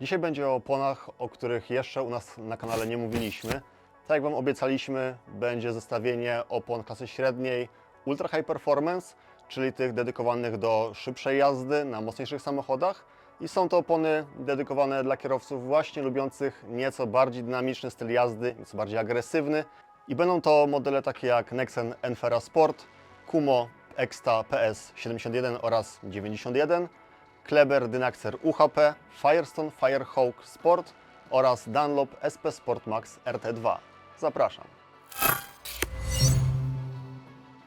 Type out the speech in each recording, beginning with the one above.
Dzisiaj będzie o oponach, o których jeszcze u nas na kanale nie mówiliśmy. Tak jak Wam obiecaliśmy, będzie zestawienie opon klasy średniej Ultra High Performance, czyli tych dedykowanych do szybszej jazdy na mocniejszych samochodach. I są to opony dedykowane dla kierowców właśnie lubiących nieco bardziej dynamiczny styl jazdy, nieco bardziej agresywny. I będą to modele takie jak Nexen Enfera Sport, Kumo Exta PS71 oraz 91, Kleber Dynaxer UHP, Firestone Firehawk Sport oraz Dunlop SP Sport Max RT2. Zapraszam.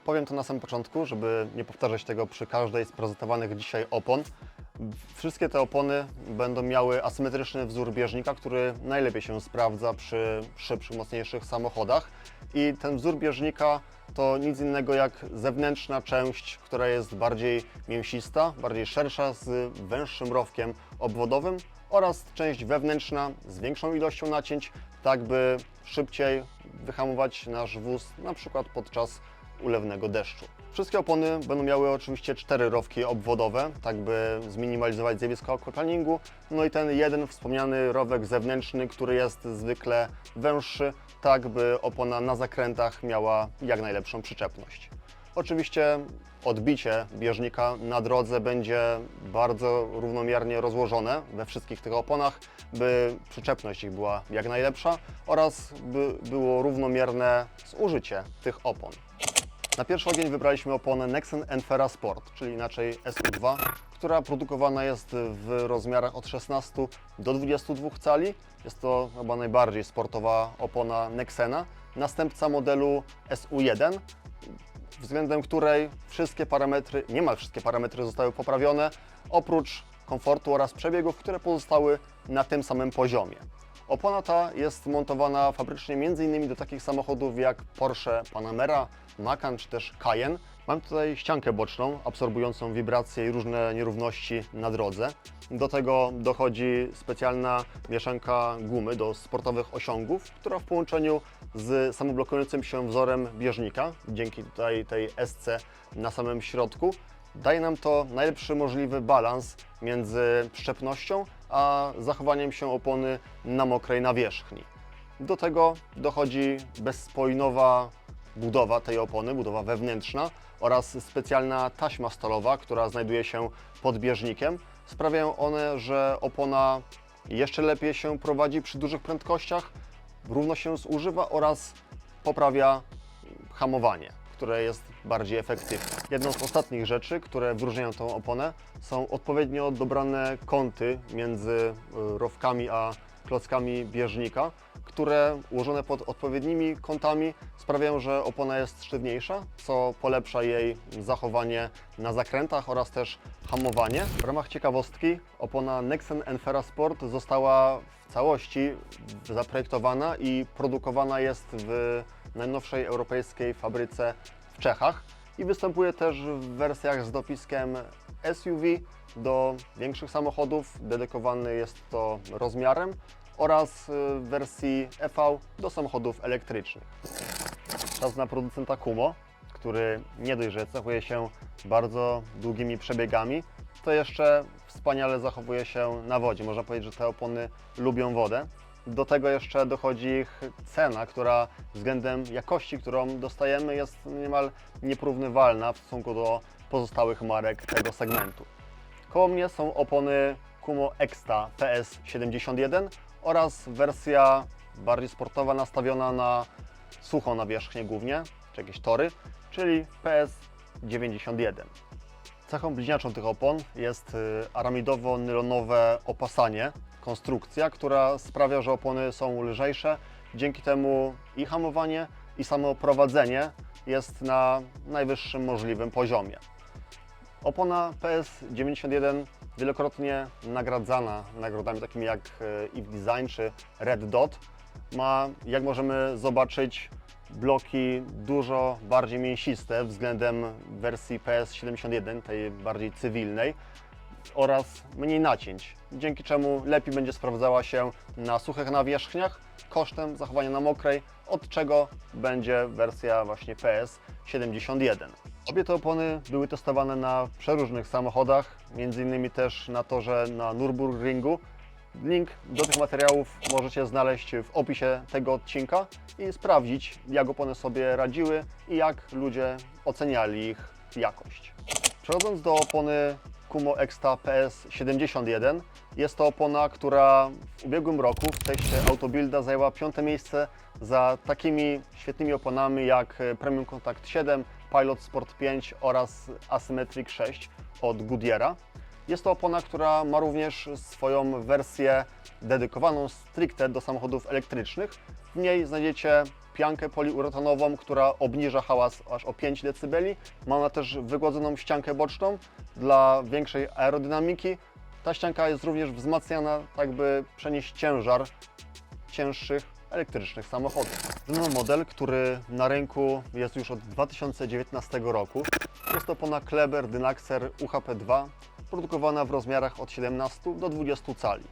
Powiem to na samym początku, żeby nie powtarzać tego przy każdej z prezentowanych dzisiaj opon. Wszystkie te opony będą miały asymetryczny wzór bieżnika, który najlepiej się sprawdza przy szybszych, mocniejszych samochodach. I ten wzór bieżnika to nic innego jak zewnętrzna część, która jest bardziej mięsista, bardziej szersza, z węższym rowkiem obwodowym oraz część wewnętrzna z większą ilością nacięć, tak by szybciej wyhamować nasz wóz, na przykład podczas ulewnego deszczu. Wszystkie opony będą miały oczywiście cztery rowki obwodowe, tak by zminimalizować zjawisko aquaplaningu. No i ten jeden wspomniany rowek zewnętrzny, który jest zwykle węższy, tak by opona na zakrętach miała jak najlepszą przyczepność. Oczywiście odbicie bieżnika na drodze będzie bardzo równomiernie rozłożone we wszystkich tych oponach, by przyczepność ich była jak najlepsza oraz by było równomierne zużycie tych opon. Na pierwszy ogień wybraliśmy oponę Nexen Enfera Sport, czyli inaczej SU2, która produkowana jest w rozmiarach od 16 do 22 cali. Jest to chyba najbardziej sportowa opona Nexena. Następca modelu SU1, względem której wszystkie parametry, niemal wszystkie parametry zostały poprawione, oprócz komfortu oraz przebiegów, które pozostały na tym samym poziomie. Opona ta jest montowana fabrycznie m.in. do takich samochodów jak Porsche Panamera, Macan czy też Cayenne. Mam tutaj ściankę boczną absorbującą wibracje i różne nierówności na drodze. Do tego dochodzi specjalna mieszanka gumy do sportowych osiągów, która w połączeniu z samoblokującym się wzorem bieżnika, dzięki tutaj tej SC na samym środku, daje nam to najlepszy możliwy balans między przyczepnością a zachowaniem się opony na mokrej nawierzchni. Do tego dochodzi bezspojnowa budowa tej opony, budowa wewnętrzna oraz specjalna taśma stalowa, która znajduje się pod bieżnikiem. Sprawiają one, że opona jeszcze lepiej się prowadzi przy dużych prędkościach, równo się zużywa oraz poprawia hamowanie, które jest bardziej efektywne. Jedną z ostatnich rzeczy, które wyróżniają tą oponę, są odpowiednio dobrane kąty między y, rowkami a klockami bieżnika, które ułożone pod odpowiednimi kątami sprawiają, że opona jest sztywniejsza, co polepsza jej zachowanie na zakrętach oraz też hamowanie. W ramach ciekawostki opona Nexen Enfera Sport została w całości zaprojektowana i produkowana jest w najnowszej europejskiej fabryce w Czechach i występuje też w wersjach z dopiskiem SUV do większych samochodów. Dedykowany jest to rozmiarem oraz y, w wersji EV do samochodów elektrycznych. Czas na producenta Kumo, który nie dość, że cechuje się bardzo długimi przebiegami, to jeszcze wspaniale zachowuje się na wodzie. Można powiedzieć, że te opony lubią wodę. Do tego jeszcze dochodzi ich cena, która względem jakości, którą dostajemy, jest niemal nieporównywalna w stosunku do pozostałych marek tego segmentu. Koło mnie są opony Kumo Exta PS71 oraz wersja bardziej sportowa nastawiona na suchą nawierzchnię głównie, czy jakieś tory, czyli PS91. Cechą bliźniaczą tych opon jest y, aramidowo-nylonowe opasanie, konstrukcja, która sprawia, że opony są lżejsze. Dzięki temu i hamowanie, i samo prowadzenie jest na najwyższym możliwym poziomie. Opona PS91 wielokrotnie nagradzana nagrodami takimi jak EVE Design czy Red Dot ma, jak możemy zobaczyć, bloki dużo bardziej mięsiste względem wersji PS71, tej bardziej cywilnej oraz mniej nacięć, dzięki czemu lepiej będzie sprawdzała się na suchych nawierzchniach kosztem zachowania na mokrej, od czego będzie wersja właśnie PS71. Obie te opony były testowane na przeróżnych samochodach, innymi też na torze na Nürburgringu Link do tych materiałów możecie znaleźć w opisie tego odcinka i sprawdzić, jak opony sobie radziły i jak ludzie oceniali ich jakość. Przechodząc do opony Kumo Exta PS71, jest to opona, która w ubiegłym roku w teście Autobuilda zajęła piąte miejsce za takimi świetnymi oponami jak Premium Contact 7, Pilot Sport 5 oraz Asymmetric 6 od Goodyeara. Jest to opona, która ma również swoją wersję dedykowaną stricte do samochodów elektrycznych. W niej znajdziecie piankę poliuretanową, która obniża hałas aż o 5 dB. Ma ona też wygładzoną ściankę boczną dla większej aerodynamiki. Ta ścianka jest również wzmacniana, tak by przenieść ciężar cięższych elektrycznych samochodów. Ten model, który na rynku jest już od 2019 roku, jest to opona Kleber Dynaxer UHP2, produkowana w rozmiarach od 17 do 20 cali.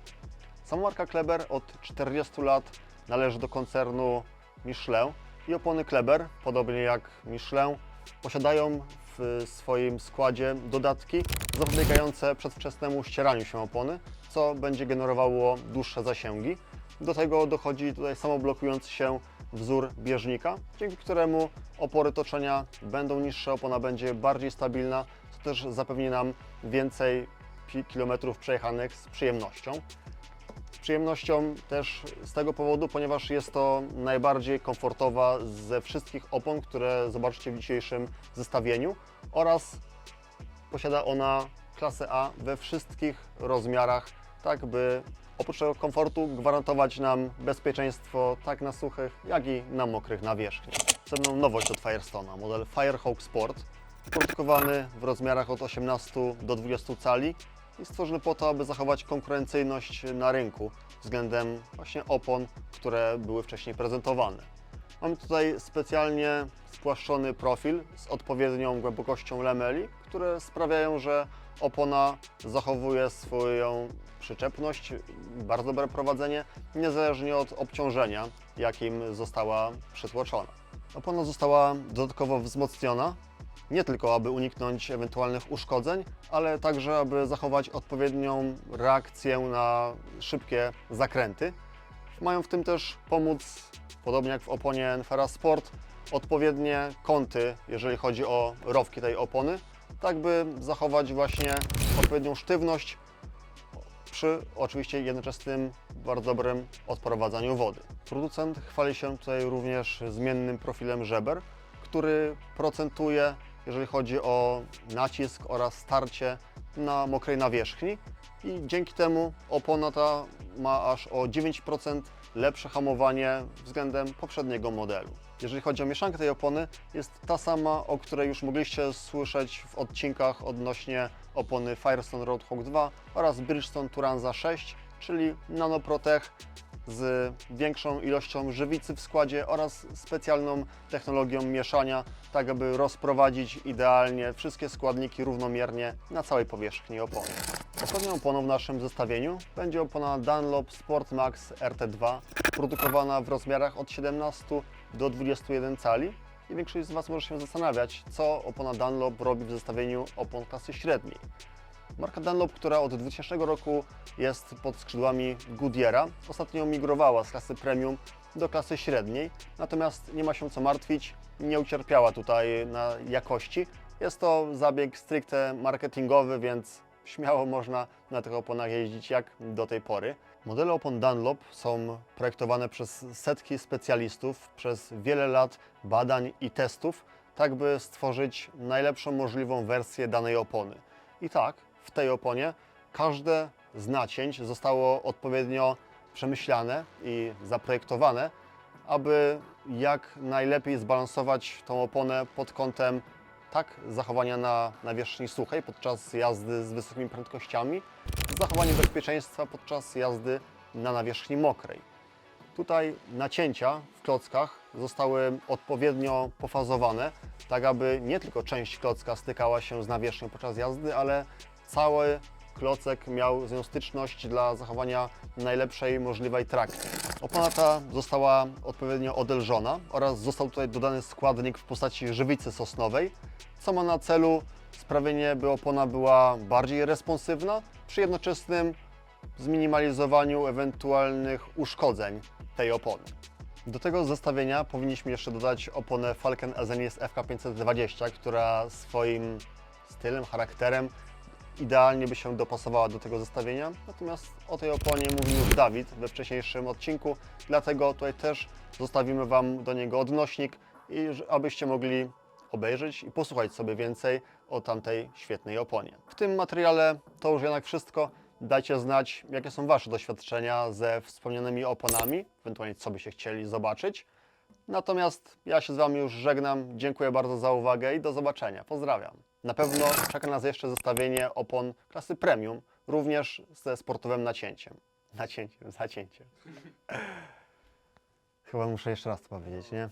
Sama marka Kleber od 40 lat należy do koncernu Michelin i opony Kleber, podobnie jak Michelin, posiadają w swoim składzie dodatki zapobiegające przedwczesnemu ścieraniu się opony, co będzie generowało dłuższe zasięgi. Do tego dochodzi tutaj samoblokujący się wzór bieżnika, dzięki któremu opory toczenia będą niższe, opona będzie bardziej stabilna, co też zapewni nam więcej kilometrów przejechanych z przyjemnością. Z przyjemnością też z tego powodu, ponieważ jest to najbardziej komfortowa ze wszystkich opon, które zobaczycie w dzisiejszym zestawieniu oraz posiada ona klasę A we wszystkich rozmiarach, tak by oprócz tego komfortu gwarantować nam bezpieczeństwo tak na suchych, jak i na mokrych nawierzchniach. Następną nowość od Firestone'a, model Firehawk Sport, produkowany w rozmiarach od 18 do 20 cali i stworzony po to, aby zachować konkurencyjność na rynku względem właśnie opon, które były wcześniej prezentowane. Mamy tutaj specjalnie spłaszczony profil z odpowiednią głębokością lameli, które sprawiają, że opona zachowuje swoją przyczepność, bardzo dobre prowadzenie, niezależnie od obciążenia, jakim została przytłoczona. Opona została dodatkowo wzmocniona, nie tylko aby uniknąć ewentualnych uszkodzeń, ale także aby zachować odpowiednią reakcję na szybkie zakręty. Mają w tym też pomóc, podobnie jak w oponie Enfera Sport, odpowiednie kąty, jeżeli chodzi o rowki tej opony, tak by zachować właśnie odpowiednią sztywność przy oczywiście jednoczesnym bardzo dobrym odprowadzaniu wody. Producent chwali się tutaj również zmiennym profilem żeber, który procentuje, jeżeli chodzi o nacisk oraz starcie na mokrej nawierzchni i dzięki temu opona ta ma aż o 9% lepsze hamowanie względem poprzedniego modelu. Jeżeli chodzi o mieszankę tej opony, jest ta sama, o której już mogliście słyszeć w odcinkach odnośnie opony Firestone Roadhog 2 oraz Bridgestone Turanza 6, czyli Nanoprotech z większą ilością żywicy w składzie oraz specjalną technologią mieszania, tak aby rozprowadzić idealnie wszystkie składniki równomiernie na całej powierzchni opony. Ostatnią oponą w naszym zestawieniu będzie opona Dunlop Sport Max RT2, produkowana w rozmiarach od 17 do 21 cali. I większość z Was może się zastanawiać, co opona Dunlop robi w zestawieniu opon klasy średniej. Marka Dunlop, która od 2000 roku jest pod skrzydłami Goodyeara, ostatnio migrowała z klasy premium do klasy średniej, natomiast nie ma się co martwić, nie ucierpiała tutaj na jakości. Jest to zabieg stricte marketingowy, więc śmiało można na tych oponach jeździć jak do tej pory. Modele opon Dunlop są projektowane przez setki specjalistów, przez wiele lat badań i testów, tak by stworzyć najlepszą możliwą wersję danej opony. I tak, w tej oponie każde z nacięć zostało odpowiednio przemyślane i zaprojektowane, aby jak najlepiej zbalansować tą oponę pod kątem tak zachowania na nawierzchni suchej podczas jazdy z wysokimi prędkościami, zachowanie bezpieczeństwa podczas jazdy na nawierzchni mokrej. Tutaj nacięcia w klockach zostały odpowiednio pofazowane, tak aby nie tylko część klocka stykała się z nawierzchnią podczas jazdy, ale cały klocek miał z nią styczność dla zachowania najlepszej możliwej trakcji. Opona ta została odpowiednio odelżona oraz został tutaj dodany składnik w postaci żywicy sosnowej, co ma na celu sprawienie, by opona była bardziej responsywna przy jednoczesnym zminimalizowaniu ewentualnych uszkodzeń tej opony. Do tego zestawienia powinniśmy jeszcze dodać oponę Falcon Azenis FK520, która swoim stylem, charakterem idealnie by się dopasowała do tego zestawienia. Natomiast o tej oponie mówił już Dawid we wcześniejszym odcinku, dlatego tutaj też zostawimy Wam do niego odnośnik, i abyście mogli obejrzeć i posłuchać sobie więcej o tamtej świetnej oponie. W tym materiale to już jednak wszystko. Dajcie znać, jakie są Wasze doświadczenia ze wspomnianymi oponami, ewentualnie co byście chcieli zobaczyć. Natomiast ja się z Wami już żegnam. Dziękuję bardzo za uwagę i do zobaczenia. Pozdrawiam. Na pewno czeka nas jeszcze zestawienie opon klasy premium, również ze sportowym nacięciem. Nacięciem, zacięciem. Chyba muszę jeszcze raz to powiedzieć, nie?